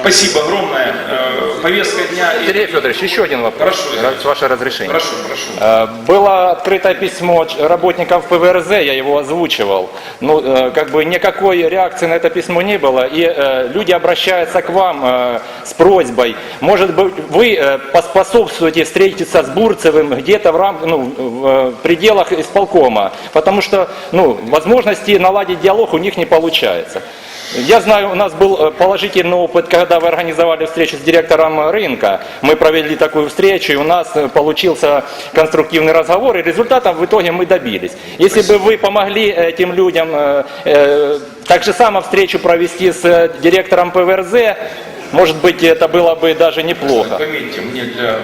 Спасибо огромное. Э, Повестка дня. Сергей Федорович, еще один вопрос, Прошу, с вашего разрешения. Прошу, прошу. Э, Было открытое письмо работников ПВРЗ, я его озвучивал. Ну, э, как бы никакой реакции на это письмо не было, и люди обращаются к вам с просьбой. Может быть, вы поспособствуете встретиться с Бурцевым где-то в, рам... ну, в пределах исполкома, потому что ну, возможности наладить диалог у них не получается. Я знаю, у нас был э, положительный опыт, когда вы организовали встречу с директором рынка. Мы провели такую встречу, и у нас э, получился конструктивный разговор, и результатов в итоге мы добились. Если бы вы помогли этим людям э, э, так же само встречу провести с директором ПВРЗ, может быть, это было бы даже неплохо. Пометьте, мне для...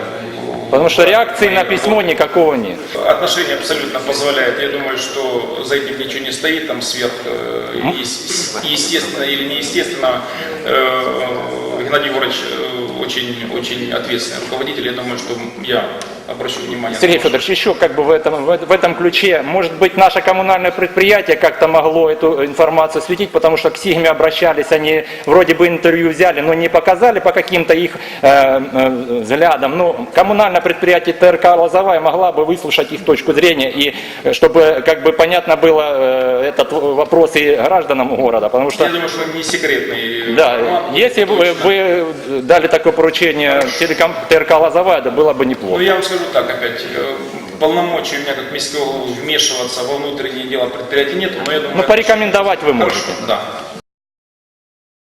Потому что реакции на письмо никакого нет. Отношения абсолютно позволяют. Я думаю, что за этим ничего не стоит, там сверх э, ес- естественно или неестественно. Э, Геннадий Егорович э, очень, очень ответственный руководитель. Я думаю, что я обращу внимание. Сергей Федорович, еще как бы в этом, в, этом ключе, может быть, наше коммунальное предприятие как-то могло эту информацию светить, потому что к Сигме обращались, они вроде бы интервью взяли, но не показали по каким-то их э, э, взглядам. Ну, коммунальное предприятие ТРК «Лозовая» могла бы выслушать их точку зрения, и э, чтобы как бы понятно было э, этот вопрос и гражданам города, потому что... Я думаю, что не секретный. Да, формат, если бы точно. вы дали такое поручение телеком, ТРК «Лозовая», это было бы Ну, неплохо. я вам скажу так опять. э, Полномочий у меня как головы вмешиваться во внутренние дела предприятия нет, но я думаю... Ну, порекомендовать вы Хорошо, можете. Да.